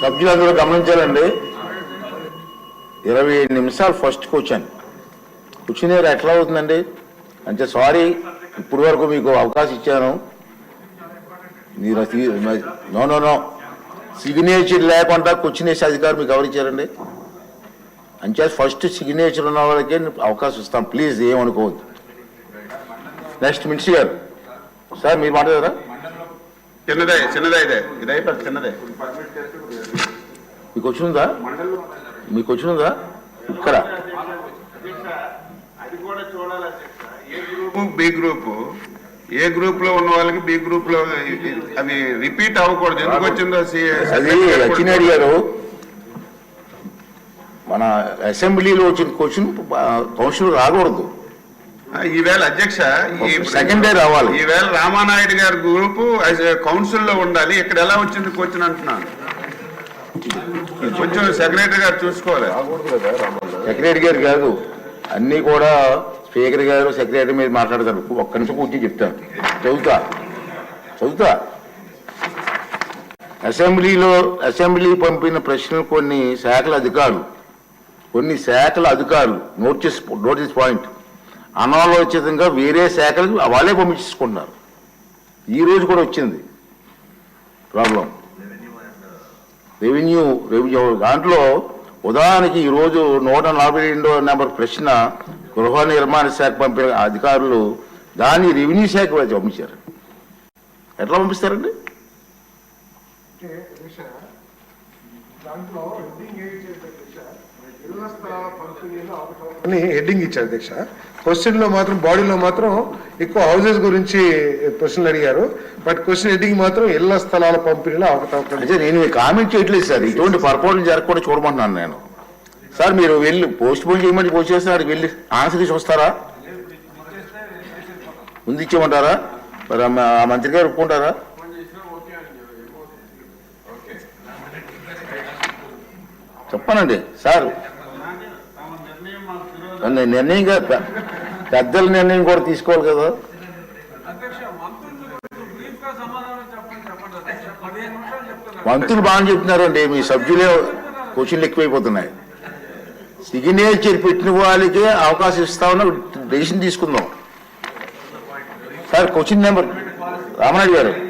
సభ్యులందరూ గమనించాలండి. ఇరవై ఏడు నిమిషాలు ఫస్ట్ క్వశ్చన్ క్వశ్చన్ ఎట్లా అవుతుందండి? అంటే సారీ ఇప్పుడు వరకు మీకు అవకాశం ఇచ్చాను. మీరు నో నో నో సిగ్నేచర్ లేకుండా కూర్చునేసి అధికారులు అధికారం మీకు ఎవరిచ్చారండి అంటే ఫస్ట్ సిగ్నేచర్ ఉన్న వాళ్ళకే అవకాశం ఇస్తాం. ప్లీజ్ ఏమనుకోవద్దు. నెక్స్ట్ మినిస్టర్ గారు. సార్ మీరు మాట్లాడారా చిన్నదే చిన్నదే ఇదే. ఇది చిన్నదే. మీకు వచ్చిందా? మీకు వచ్చిందా? ఇక్కడ. B group. ఏ గ్రూప్లో ఉన్న వాళ్ళకి బి గ్రూప్లో అవి రిపీట్ అవ్వకూడదు. ఎందుకు వచ్చిందో సి- అది అచ్చినారి గారు. మన అసెంబ్లీలో వచ్చిన క్వశ్చన్ కౌన్సిల్ రాకూడదు. ఈవేళ అధ్యక్ష ఈ Second day రావాలి. ఈవేళ రామానాయుడు గారి గ్రూప్ కౌన్సిల్లో ఉండాలి. ఇక్కడ ఎలా వచ్చింది క్వశ్చన్ అంటున్నాను. కొంచెం సెక్రటరీ గారు చూసుకోవాలి. సెక్రటరీ గారు కాదు. అన్నీ కూడా స్పీకర్ గారు సెక్రటరీ మీద మాట్లాడతారు. ఒక్క నిమిషం కూర్చొని చెప్తాను. చదువుతా. చదువుతా. అసెంబ్లీలో అసెంబ్లీ పంపిన ప్రశ్నలు కొన్ని శాఖల అధికారులు. కొన్ని శాఖల అధికారులు. నోటీస్ నోటీస్ పాయింట్ అనాలోచితంగా వేరే శాఖలకు వాళ్ళే పంపించుకుంటున్నారు ఈ రోజు కూడా వచ్చింది. ప్రాబ్లం. రెవెన్యూ రెవెన్యూ దాంట్లో ఉదాహరణకి ఈరోజు నూట నలభై రెండో నెంబర్ ప్రశ్న గృహ నిర్మాణ శాఖ పంపిన అధికారులు దాన్ని రెవెన్యూ శాఖ పంపించారు. ఎట్లా పంపిస్తారండి? దాంట్లో హెడ్డింగ్ ఏం చేశారు దిశ ఇళ్ళ స్థలాల పంపిణీలో అవకతవకలు అని హెడ్డింగ్ ఇచ్చారు దీక్ష. క్వశ్చన్లో మాత్రం బాడీలో మాత్రం ఎక్కువ హౌసెస్ గురించి ప్రశ్నలు అడిగారు. బట్ క్వశ్చన్ హెడ్డింగ్ మాత్రం ఇళ్ళ స్థలాల పంపిణీలో అవకతవకలు నేను కామెంట్ చేయట్లేదు సార్. ఇటువంటి పొరపాట్లు జరగకుండా చూడమంటున్నాను నేను. సార్ మీరు వెళ్ళి పోస్ట్ పోన్ చేయమని పోస్ట్ చేస్తున్నారు. వెళ్ళి ఆన్సర్ తీసి వస్తారా? ముందు ఇచ్చేయమంటారా? మరి ఆ మంత్రి గారు ఒప్పుకుంటారా? చెప్పనండి. సార్ నిర్ణయం కా- పె- పెద్దల నిర్ణయం కూడా తీసుకోవాలి కదా. మంత్రులు బాగా చెప్తున్నారండి మీ సభ్యులే క్వశ్చన్లు ఎక్కువైపోతున్నాయి. సిగ్నేచర్ పెట్టిన వాళ్ళకే అవకాశం ఇస్తామని డెసిషన్ తీసుకుందాం. సార్ క్వశ్చన్ నెంబర్ రామనాయుడు గారు.